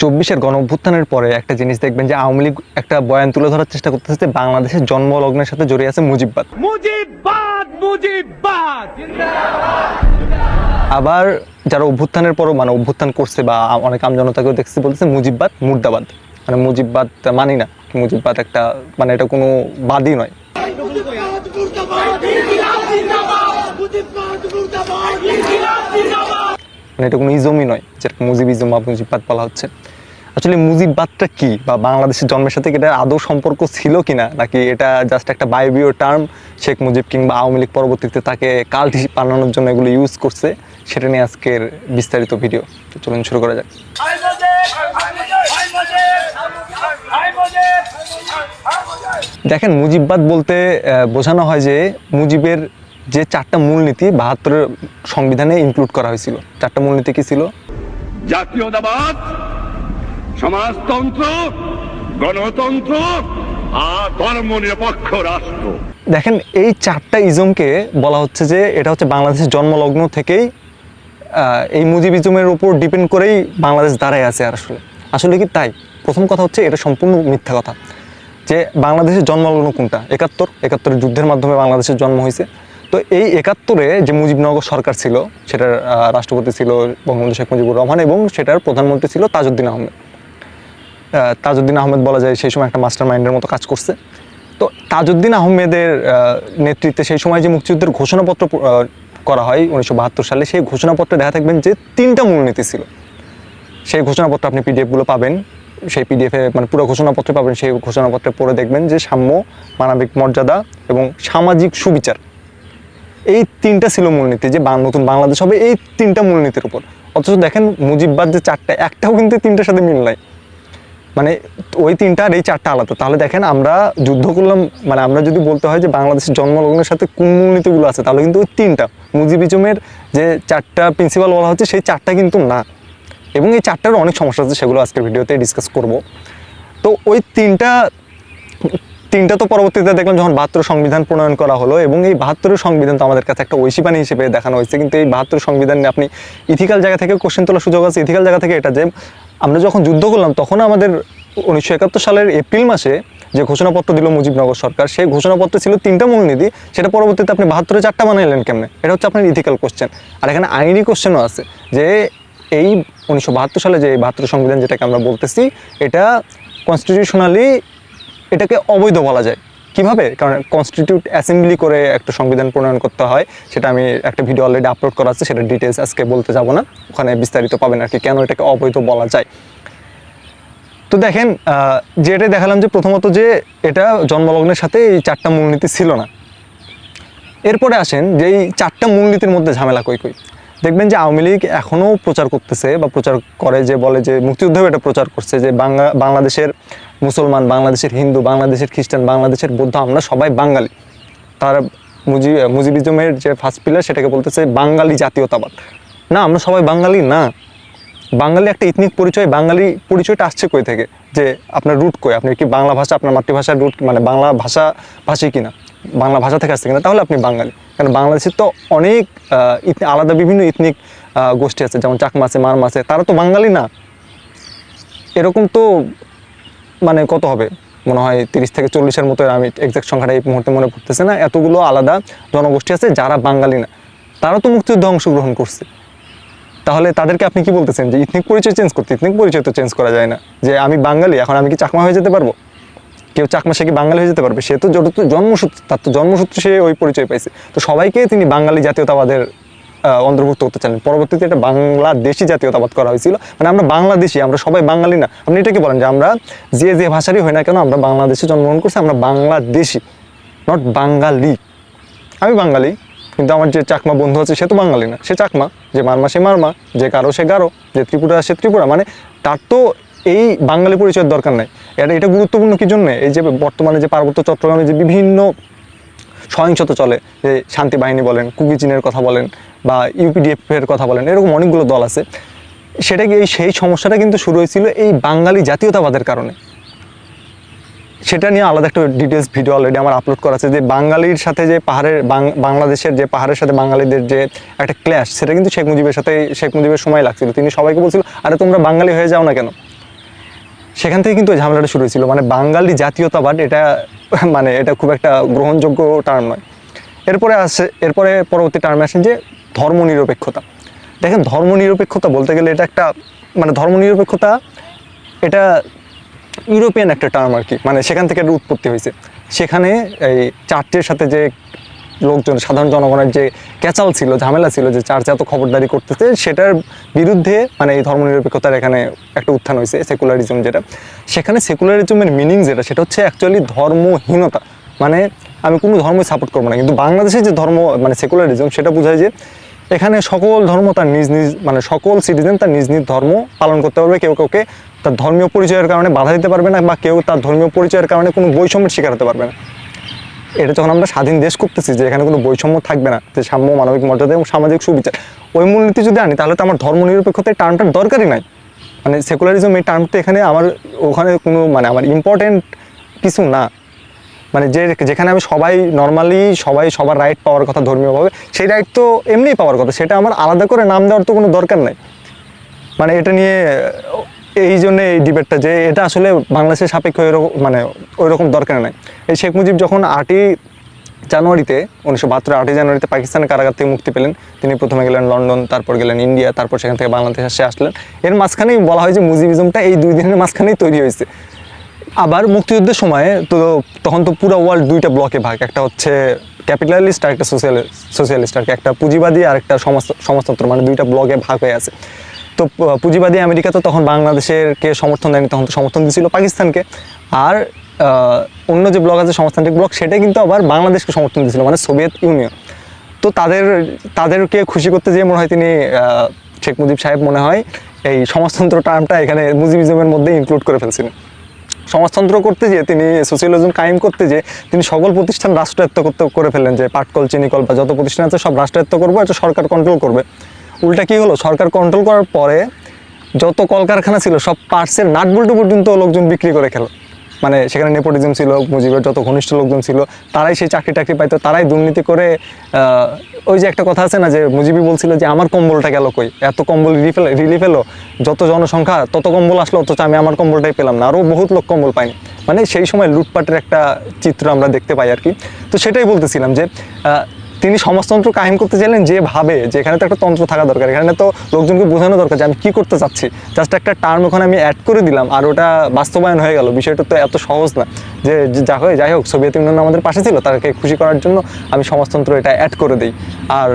চব্বিশের গণ অভ্যুত্থানের পরে একটা জিনিস দেখবেন যে আওয়ামী লীগ একটা বয়ান তুলে ধরার চেষ্টা করতেছে যে বাংলাদেশের জন্মলগ্নের সাথে জড়িয়ে আছে মুজিববাদ। মুজিবাদ মুজিবাদ আবার যারা অভ্যুত্থানের পরও মানে অভ্যুত্থান করছে বা অনেক আমজনতাকেও দেখছি বলতেছে মুজিববাদ মুর্দাবাদ। মানে মুজিববাদ মানি না মুজিববাদ একটা মানে এটা কোনো বাদই নয়। মুজিবাদ মুর্দাবাদ মুজিবাদ মুর্দাবাদ মানে এটা কোনো ইজমই নয় যেটা মুজিবিজম বা মুজিববাদ বলা হচ্ছে। আসলে মুজিববাদটা কি? বা বাংলাদেশের জন্মের সাথে এটা আদৌ সম্পর্ক ছিল কিনা নাকি এটা জাস্ট একটা বায়বীয় টার্ম শেখ মুজিব কিংবা আওয়ামী লীগ পরবর্তীতে তাকে কাল্ট বানানোর জন্য এগুলো ইউজ করছে? সেটা নিয়ে আজকের বিস্তারিত ভিডিও তো চলুন শুরু করা যাক। মুজিব মুজিব মুজিব মুজিব দেখেন মুজিববাদ বলতে বোঝানো হয় যে মুজিবের যে চারটা মূলনীতি বাহাত্তরের সংবিধানে ইনক্লুড করা হয়েছিল। চারটা মূলনীতি কি ছিল? জাতীয়তাবাদ সমাজতন্ত্র গণতন্ত্র আর ধর্মনিরপেক্ষ রাষ্ট্র। দেখেন এই চারটা ইজমকে বলা হচ্ছে যে এটা হচ্ছে বাংলাদেশের জন্মলগ্ন থেকেই এই মুজিবিজমের উপর ডিপেন্ড করেই বাংলাদেশ দাঁড়ায় আছে আর আসলে। আসলে কি তাই? প্রথম কথা হচ্ছে এটা সম্পূর্ণ মিথ্যা কথা। যে বাংলাদেশের জন্মলগ্ন কোনটা? একাত্তর। একাত্তরের যুদ্ধের মাধ্যমে বাংলাদেশের জন্ম হয়েছে। তো এই একাত্তরে যে মুজিবনগর সরকার ছিল, সেটার রাষ্ট্রপতি ছিল বঙ্গবন্ধু শেখ মুজিবুর রহমান এবং সেটার প্রধানমন্ত্রী ছিল তাজউদ্দিন আহমেদ। তাজউদ্দিন আহমেদ বলা যায় সেই সময় একটা মাস্টার মাইন্ডের মতো কাজ করছে। তো তাজউদ্দিন আহমেদের নেতৃত্বে সেই সময় যে মুক্তিযুদ্ধের ঘোষণাপত্র করা হয় উনিশশো বাহাত্তর সালে, সেই ঘোষণাপত্রে দেখা থাকবেন যে তিনটা মূলনীতি ছিল। সেই ঘোষণাপত্র আপনি পিডিএফগুলো পাবেন, সেই পিডিএফে মানে পুরো ঘোষণাপত্রে পাবেন, সেই ঘোষণাপত্রে পড়ে দেখবেন যে সাম্য, মানবিক মর্যাদা এবং সামাজিক সুবিচার। এই তিনটা ছিল মূলনীতি, যে নতুন বাংলাদেশ হবে এই তিনটা মূলনীতির উপর। অথচ দেখেন মুজিববাদ যে চারটা, একটাও কিন্তু তিনটার সাথে মিল নাই। মানে ওই তিনটা আর এই চারটা আলাদা। তাহলে দেখেন আমরা যুদ্ধ করলাম মানে আমরা যদি বলতে হয় যে বাংলাদেশের জন্মলগ্নের সাথে কোন মূলনীতিগুলো আছে, তাহলে কিন্তু ওই তিনটা, মুজিবিজমের যে চারটা প্রিন্সিপাল বলা হচ্ছে, সেই চারটা কিন্তু না। এবং এই চারটারও অনেক সমস্যা আছে, সেগুলো আজকের ভিডিওতে ডিসকাস করব। তো ওই তিনটা তিনটা তো পরবর্তীতে দেখলাম যখন বাহাত্তর সংবিধান প্রণয়ন করা হলো এবং এই বাহাত্তরের সংবিধান তো আমাদের কাছে একটা ঐশীবাণী হিসেবে দেখানো হয়েছে। কিন্তু এই বাহাত্তর সংবিধান নিয়ে আপনি ইথিক্যাল জায়গা থেকে কোশ্চেন তোলার সুযোগ আছে। ইথিক্যাল জায়গা থেকে এটা যে আমরা যখন যুদ্ধ করলাম, তখন আমাদের উনিশশো একাত্তর সালের এপ্রিল মাসে যে ঘোষণাপত্র দিল মুজিবনগর সরকার, সেই ঘোষণাপত্র ছিল তিনটা মূলনীতি। সেটা পরবর্তীতে আপনি বাহাত্তরে চারটা বানাইলেন কেমনে? এটা হচ্ছে আপনার ইথিক্যাল কোশ্চেন আর এখানে আইনি কোশ্চেনও আছে যে এই উনিশশো বাহাত্তর সালে যে এই বাহাত্তর সংবিধান যেটাকে আমরা বলতেছি, এটা কনস্টিটিউশনালি এটাকে অবৈধ বলা যায়। কীভাবে? কারণ কনস্টিটিউট অ্যাসেম্বলি করে একটা সংবিধান প্রণয়ন করতে হয় সেটা আমি একটা ভিডিও অলরেডি আপলোড করা আছে সেটা ডিটেলস আজকে বলতে যাব না। ওখানে বিস্তারিত পাবেন আর কি কেন এটাকে অবৈধ বলা যায়। তো দেখেন আহ, যে এটাই দেখালাম যে প্রথমত যে এটা জন্মলগ্নের সাথে এই চারটা মূলনীতি ছিল না। এরপরে আসেন যে এই চারটা মূলনীতির মধ্যে ঝামেলা কই কই? দেখবেন যে আওয়ামী লীগ এখনও প্রচার করতেছে বা প্রচার করে যে বলে যে মুক্তিযুদ্ধেও এটা প্রচার করছে যে বাংলা বাংলাদেশের মুসলমান, বাংলাদেশের হিন্দু, বাংলাদেশের খ্রিস্টান, বাংলাদেশের বৌদ্ধ, আমরা সবাই বাঙালি। তার মুজি মুজিবিজমের যে ফার্স্ট পিলার সেটাকে বলতেছে বাঙালি জাতীয়তাবাদ। না, আমরা সবাই বাঙালি না। বাঙালি একটা ইথনিক পরিচয়, বাঙালি পরিচয়টা আসছে কই থেকে? যে আপনার রুট কই? আপনি কি বাংলা ভাষা, আপনার মাতৃভাষার রুট মানে বাংলা ভাষা ভাষী কিনা? বাংলা ভাষা থেকে আসছে কিনা? তাহলে আপনি বাঙালি। কারণ বাংলাদেশের তো অনেক আলাদা বিভিন্ন ইথনিক গোষ্ঠী আছে, যেমন চাকমা আছে আছে, তারা তো বাঙালি না। এরকম তো মানে কত হবে? মনে হয় তিরিশ থেকে চল্লিশের মতো আমি এক্সাক্ট সংখ্যাটা এই মুহূর্তে মনে পড়তেছে না। এতগুলো আলাদা জনগোষ্ঠী আছে যারা বাঙালি না। তারা তো মুক্তিযুদ্ধে অংশগ্রহণ করছে। তাহলে তাদেরকে আপনি কি বলতেছেন যে ইথনিক পরিচয় চেঞ্জ করতে? ইথনিক পরিচয় তো চেঞ্জ করা যায় না। যে আমি বাঙালি, এখন আমি কি চাকমা হয়ে যেতে পারব? কেউ চাকমা, সে কি বাঙালি হয়ে যেতে পারবে? সে তো যত জন্মসূত্র তার তো জন্মসূত্রে সে ওই পরিচয় পাইছে। তো সবাইকে তিনি বাঙালি জাতীয়তাবাদের অন্তর্ভুক্ত করতে চান। পরবর্তীতে এটা বাংলাদেশি জাতীয়তাবাদ করা হয়েছিল। মানে আমরা বাংলাদেশি, আমরা সবাই বাঙালি না। আপনি এটাকে বলেন যে আমরা যে যে ভাষারই হয় না কেন আমরা বাংলাদেশে জন্মগ্রহণ করছি, আমরা বাংলাদেশি নট বাঙালি। আমি বাঙালি, কিন্তু আমার যে চাকমা বন্ধু আছে, সে তো বাঙালি না। সে চাকমা, যে মারমা, সে মারমা, যে গারো সে গারো যে ত্রিপুরা, সে ত্রিপুরা। মানে তার তো এই বাঙালি পরিচয়ের দরকার নাই। এটা এটা গুরুত্বপূর্ণ কি জন্য? এই যে বর্তমানে যে পার্বত্য চট্টগ্রামে যে বিভিন্ন সহিংসতা চলে, যে শান্তি বাহিনী বলেন, কুকি চীনের কথা বলেন বা ইউপিডিএফ এর কথা বলেন, এরকম অনেকগুলো দল আছে। সেটা কি এই সেই সমস্যাটা কিন্তু শুরু হয়েছিল এই বাঙালি জাতীয়তাবাদের কারণে? সেটা নিয়ে আলাদা একটা ডিটেলস ভিডিও অলরেডি আমার আপলোড করা আছে যে বাঙালির সাথে যে পাহাড়ের বাংলাদেশের যে পাহাড়ের সাথে বাঙালিদের যে একটা ক্ল্যাশ সেটা কিন্তু শেখ মুজিবের সাথে, শেখ মুজিবের সময় লাগছিল। তিনি সবাইকে বলছিল, আরে তোমরা বাঙালি হয়ে যাও না কেন? সেখান থেকে কিন্তু ঝামেলাটা শুরু হয়েছিল। মানে বাঙালি জাতীয়তাবাদ এটা মানে এটা খুব একটা গ্রহণযোগ্য টার্ম নয়। এরপরে আসে, এরপরে পরবর্তী টার্মে আসেন যে ধর্মনিরপেক্ষতা। দেখেন ধর্মনিরপেক্ষতা বলতে গেলে এটা একটা মানে ধর্মনিরপেক্ষতা এটা ইউরোপিয়ান একটা টার্ম আর কি। মানে সেখান থেকে একটা উৎপত্তি হয়েছে। সেখানে এই চার্চের সাথে যে লোকজন, সাধারণ জনগণের যে ক্যাচাল ছিল, ঝামেলা ছিল যে চার্চ এত খবরদারি করতেছে, সেটার বিরুদ্ধে মানে এই ধর্মনিরপেক্ষতার এখানে একটা উত্থান হয়েছে সেকুলারিজম যেটা। সেখানে সেকুলারিজমের মিনিং যেটা, সেটা হচ্ছে অ্যাকচুয়ালি ধর্মহীনতা। মানে আমি কোনো ধর্মই সাপোর্ট করব না, কিন্তু বাংলাদেশের যে ধর্ম মানে সেকুলারিজম সেটা বোঝায় যে এখানে সকল ধর্ম তার নিজ নিজ মানে সকল সিটিজেন তার নিজ নিজ ধর্ম পালন করতে পারবে, কেউ কাউকে তার ধর্মীয় পরিচয়ের কারণে বাধা দিতে পারবে না বা কেউ তার ধর্মীয় পরিচয়ের কারণে কোনো বৈষম্যের শিকার হতে পারবে না। এটা যখন আমরা স্বাধীন দেশ করতেছি, যে এখানে কোনো বৈষম্য থাকবে না, যে সাম্য, মানবিক মর্যাদা এবং সামাজিক সুবিচার, ওই মূলনীতি যদি আনি, তাহলে তো আমার ধর্ম নিরপেক্ষতা এই টার্মটার দরকারই নাই। মানে সেকুলারিজম এই টার্মটা এখানে আমার, ওখানে কোনো মানে আমার ইম্পর্টেন্ট কিছু না। মানে যে, যেখানে আমি সবাই নর্মালি সবাই সবার রাইট পাওয়ার কথা ধর্মীয়ভাবে সেই রাইট তো এমনিই পাওয়ার কথা, সেটা আমার আলাদা করে নাম দেওয়ার তো কোনো দরকার নাই। মানে এটা নিয়ে এই জন্য এই ডিবেটটা যে এটা আসলে বাংলাদেশের সাপেক্ষে মানে ওই রকম দরকার নাই। এই শেখ মুজিব যখন আটই জানুয়ারিতে, উনিশশো বাহাত্তর আটই জানুয়ারিতে পাকিস্তানের কারাগার থেকে মুক্তি পেলেন, তিনি প্রথমে গেলেন লন্ডন, তারপর গেলেন ইন্ডিয়া, তারপর সেখান থেকে বাংলাদেশ এসে আসলেন। এর মাঝখানেই বলা হয় যে মুজিবিজমটা এই দুই দিনের মাঝখানেই তৈরি হয়েছে। আবার মুক্তিযুদ্ধের সময় তো তখন তো পুরো ওয়ার্ল্ড দুইটা ব্লকে ভাগ, একটা হচ্ছে ক্যাপিটালিস্ট আর একটা সোশ্যাল সোশ্যালিস্ট আর একটা পুঁজিবাদী আর একটা সমাজ, সমাজতন্ত্র মানে দুইটা ব্লকে ভাগ হয়ে আছে। তো পুঁজিবাদী আমেরিকা তো তখন বাংলাদেশের কে সমর্থন দেয়নি, তখন তো সমর্থন দিয়েছিল পাকিস্তানকে। আর অন্য যে ব্লক আছে সমাজতান্ত্রিক ব্লক সেটা কিন্তু আবার বাংলাদেশকে সমর্থন দিয়েছিল মানে সোভিয়েত ইউনিয়ন। তো তাদের, তাদেরকে খুশি করতে যেয়ে মনে হয় তিনি শেখ মুজিব সাহেব মনে হয় এই সমাজতন্ত্র টার্মটা এখানে মুজিবিজমের মধ্যে ইনক্লুড করে ফেলছিলেন সমাজতন্ত্র করতে যেয়ে তিনি সোশিয়ালিজম কায়েম করতে যে তিনি সকল প্রতিষ্ঠান রাষ্ট্রায়ত্ত করতে, করে ফেললেন যে পাটকল, চিনিকল বা যত প্রতিষ্ঠান আছে সব রাষ্ট্রায়ত্ত করব এটা সরকার কন্ট্রোল করবে। উল্টা কি হলো? সরকার কন্ট্রোল করার পরে যত কলকারখানা ছিল, সব পার্টসের নাটবল্টু পর্যন্ত লোকজন বিক্রি করে খেলো। মানে সেখানে নেপোটিজম ছিল, মুজিবের যত ঘনিষ্ঠ লোকজন ছিল, তারাই সেই চাকরি টাকরি পাইতো, তারাই দুর্নীতি করে ওই যে একটা কথা আছে না যে, মুজিবি বলছিল যে, আমার কম্বলটা গেল কই? এত কম্বল রিলিফ রিলিফ এলো, যত জনসংখ্যা, তত কম্বল আসলো, অথচ আমি আমার কম্বলটাই পেলাম না। আরও বহুত লোক কম্বল পাইনি মানে সেই সময় লুটপাটের একটা চিত্র আমরা দেখতে পাই আর কি। তো সেটাই বলতেছিলাম যে তিনি সমাজতন্ত্র কায়েম করতে চাইলেন, যে ভাবে যে এখানে তো একটা তন্ত্র থাকা দরকার, এখানে তো লোকজনকে বোঝানো দরকার যে আমি কী করতে চাচ্ছি। জাস্ট একটা টার্ম ওখানে আমি অ্যাড করে দিলাম আর ওটা বাস্তবায়ন হয়ে গেল। বিষয়টা তো এত সহজ না যে যে হয় যাই হোক সোভিয়েত ইউনিয়ন আমাদের পাশে ছিল, তাকে খুশি করার জন্য আমি সমাজতন্ত্র এটা অ্যাড করে দিই। আর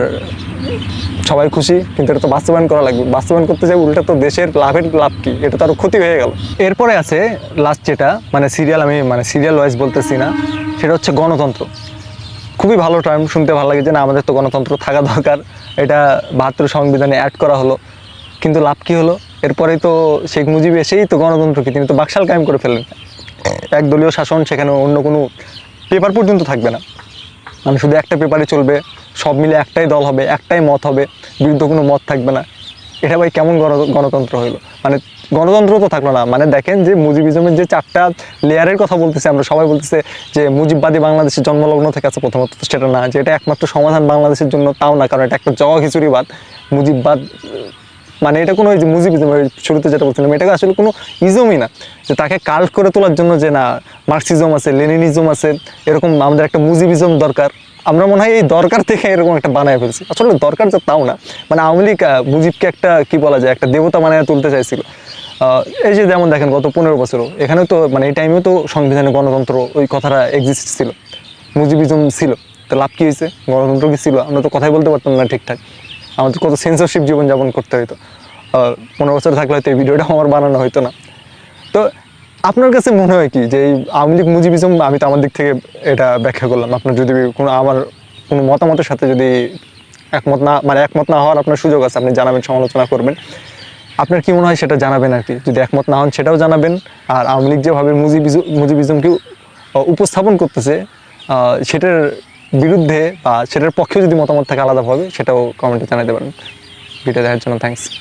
সবাই খুশি, কিন্তু এটা তো বাস্তবায়ন করা লাগবে। বাস্তবায়ন করতে যাই, উল্টা তো দেশের লাভের লাভ কি? এটা তো আরও ক্ষতি হয়ে গেল। এরপরে আছে লাস্ট যেটা মানে সিরিয়াল আমি মানে সিরিয়াল ওয়াইজ বলতেছি না, সেটা হচ্ছে গণতন্ত্র। খুবই ভালো টার্ম শুনতে ভালো লাগে যে না, আমাদের তো গণতন্ত্র থাকা দরকার। এটা বাহাত্তর সংবিধানে অ্যাড করা হলো। কিন্তু লাভ কী হলো? এরপরেই তো শেখ মুজিব এসেই তো গণতন্ত্র কি তিনি তো বাকশাল কায়েম করে ফেললেন। একদলীয় শাসন সেখানে অন্য কোনো পেপার পর্যন্ত থাকবে না। মানে শুধু একটা পেপারে চলবে, সব মিলে একটাই দল হবে, একটাই মত হবে, বিরুদ্ধ কোনো মত থাকবে না। এটা ভাই কেমন গণ- গণতন্ত্র হইল? মানে গণতন্ত্র তো থাকল না মানে দেখেন যে মুজিবিজমের যে চারটা লেয়ারের কথা বলতেছে আমরা, সবাই বলতেছে যে মুজিববাদী বাংলাদেশের জন্মলগ্ন থেকে আছে প্রথমত সেটা না, যে এটা একমাত্র সমাধান বাংলাদেশের জন্য তাও না, কারণ এটা একটা জগা খিচুড়িবাদ। মুজিববাদ মানে এটা কোনো মুজিবিজম শুরুতে যেটা বলছিলাম এটা আসলে কোনো ইজমই না, যে তাকে কাল্ট করে তোলার জন্য যে না মার্কসিজম আছে লেনিনিজম আছে, এরকম আমাদের একটা মুজিবিজম দরকার। আমরা মনে হয় এই দরকার থেকে এরকম একটা বানায় ফেলছি। আসলে দরকার তো তাও না। মানে আওয়ামী লীগ মুজিবকে একটা, কি বলা যায়, একটা দেবতা বানায় তুলতে চাইছিল। এই যে যেমন দেখেন গত পনেরো বছরও এখানে তো মানে এই টাইমেও তো সংবিধানে গণতন্ত্র ওই কথাটা এক্সিস্ট ছিল। মুজিবিজম ছিল। তো লাভ কি হয়েছে? গণতন্ত্র কি ছিল? আমরা তো কথাই বলতে পারতাম না ঠিকঠাক। আমাদের কত সেন্সরশিপ জীবনযাপন করতে হতো পনেরো বছর থাকলে হয়তো এই ভিডিওটা আমার বানানো হতো না। তো আপনার কাছে মনে হয় কি যে এই আওয়ামী লীগ মুজিবিজম, আমি তো আমার দিক থেকে এটা ব্যাখ্যা করলাম। আপনার যদি কোনো আমার, কোনো মতামতের সাথে যদি একমত না মানে একমত না হওয়ার আপনার সুযোগ আছে, আপনি জানাবেন, সমালোচনা করবেন। আপনার কি মনে হয় সেটা জানাবেন আর কি? যদি একমত না হন সেটাও জানাবেন। আর আওয়ামী লীগ যেভাবে মুজিবিজ, মুজিবিজমকে উপস্থাপন করতেছে সেটার বিরুদ্ধে বা সেটার পক্ষেও যদি মতামত থাকে আলাদাভাবে, সেটাও কমেন্টে জানাতে পারেন। ভিডিও দেখার জন্য থ্যাংকস